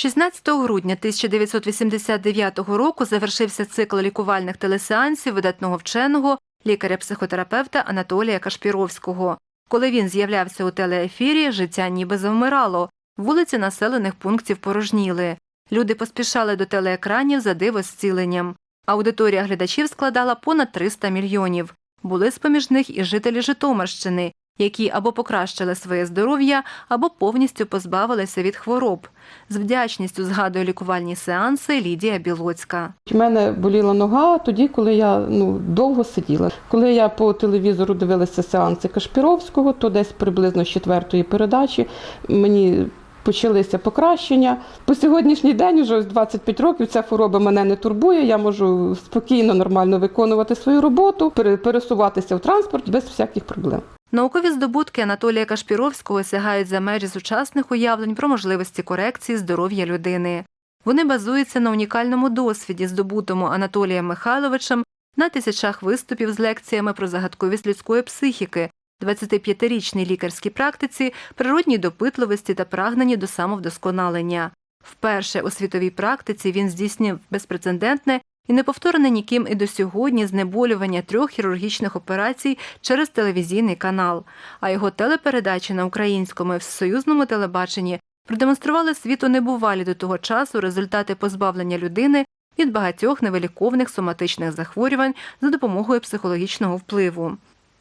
16 грудня 1989 року завершився цикл лікувальних телесеансів видатного вченого лікаря-психотерапевта Анатолія Кашпіровського. Коли він з'являвся у телеефірі, життя ніби завмирало. Вулиці населених пунктів порожніли. Люди поспішали до телеекранів за диво зціленням. Аудиторія глядачів складала понад 300 мільйонів. Були з-поміж них і жителі Житомирщини, які або покращили своє здоров'я, або повністю позбавилися від хвороб. З вдячністю згадує лікувальні сеанси Лідія Білоцька. У мене боліла нога тоді, коли я ну, довго сиділа. Коли я по телевізору дивилася сеанси Кашпіровського, то десь приблизно з четвертої передачі мені почалися покращення. По сьогоднішній день, вже ось 25 років, ця хвороба мене не турбує. Я можу спокійно, нормально виконувати свою роботу, пересуватися в транспорт без всяких проблем. Наукові здобутки Анатолія Кашпіровського сягають за межі сучасних уявлень про можливості корекції здоров'я людини. Вони базуються на унікальному досвіді, здобутому Анатолієм Михайловичем на тисячах виступів з лекціями про загадковість людської психіки, 25-річній лікарській практиці, природній допитливості та прагненні до самовдосконалення. Вперше у світовій практиці він здійснив безпрецедентне і неповторене ніким і до сьогодні знеболювання трьох хірургічних операцій через телевізійний канал. А його телепередачі на українському і всесоюзному телебаченні продемонстрували світу небувалі до того часу результати позбавлення людини від багатьох невиліковних соматичних захворювань за допомогою психологічного впливу.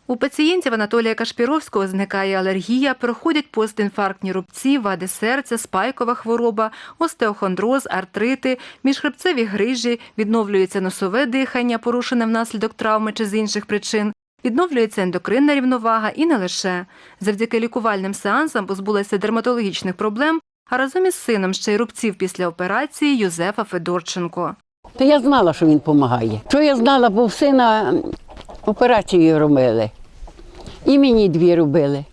У пацієнтів Анатолія Кашпіровського зникає алергія, проходять постінфарктні рубці, вади серця, спайкова хвороба, остеохондроз, артрити, міжхребцеві грижі, відновлюється носове дихання, порушене внаслідок травми чи з інших причин. Відновлюється ендокринна рівновага і не лише. Завдяки лікувальним сеансам позбулася дерматологічних проблем, а разом із сином ще й рубців після операції Юзефа Федорченко. То я знала, що він допомагає. Що я знала, бо сина операцію робили. І мені дві робили.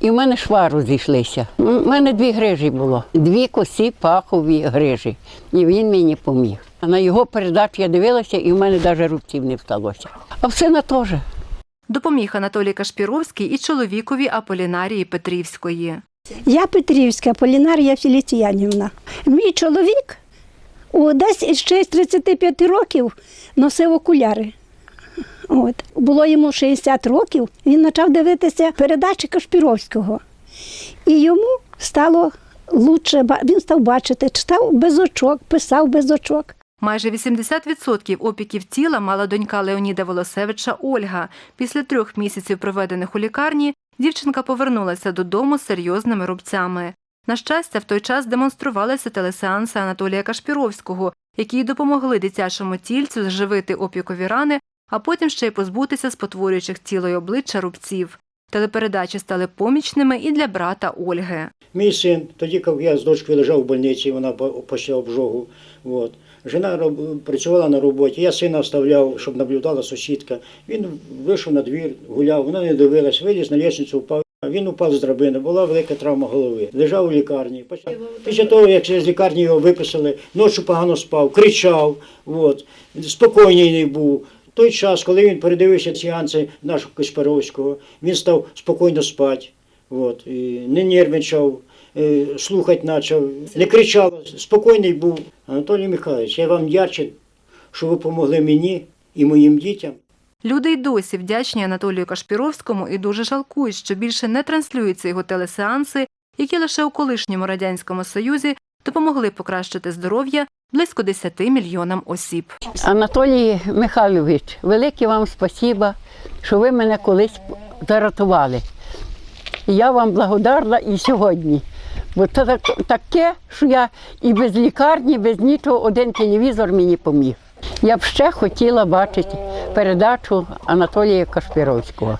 І в мене швару зійшлися. У мене дві грижі було. Дві косі пахові грижі. І він мені поміг. А на його передачу я дивилася, і в мене навіть рубців не всталося. А в сина теж. Допоміг Анатолій Кашпіровський і чоловікові Аполінарії Петрівської. Я Петрівська, Полінарія Філіціянівна. Мій чоловік у десь ще з 35 років носив окуляри. От. Було йому 60 років, він почав дивитися передачі Кашпіровського. І йому стало лучше, він став бачити, читав без очок, писав без очок. Майже 80% опіків тіла мала донька Леоніда Волосевича Ольга. Після трьох місяців, проведених у лікарні, дівчинка повернулася додому з серйозними рубцями. На щастя, в той час демонструвалися телесеанси Анатолія Кашпіровського, які допомогли дитячому тільцю зживити опікові рани, а потім ще й позбутися спотворюючих тіло й обличчя рубців. Телепередачі стали помічними і для брата Ольги. Мій син, тоді, коли я з дочкою лежав в больниці, вона почала обжогу. От. Жена працювала на роботі, я сина вставляв, щоб наблюдала сусідка. Він вийшов на двір, гуляв, вона не дивилась, виліз на лісницю, впав. Він упав з драбини, була велика травма голови. Лежав у лікарні. Після того, як з лікарні його виписали, ночі погано спав, кричав, от, спокійний не був. В той час, коли він передивився сеанси нашого Каспаровського, він став спокійно спати. От, і не нервничав, е, слухати почав, не кричав, спокійний був. Анатолій Михайлович, я вам вдячний, що ви допомогли мені і моїм дітям. Люди й досі вдячні Анатолію Кашпіровському і дуже жалкують, що більше не транслюються його телесеанси, які лише у колишньому радянському союзі допомогли покращити здоров'я близько 10 мільйонам осіб. Анатолій Михайлович, велике вам спасіба, що ви мене колись зарятували. Я вам благодарна і сьогодні. Бо це так, таке, що я і без лікарні, без нічого, один телевізор мені поміг. Я б ще хотіла бачити передачу Анатолія Кашпіровського.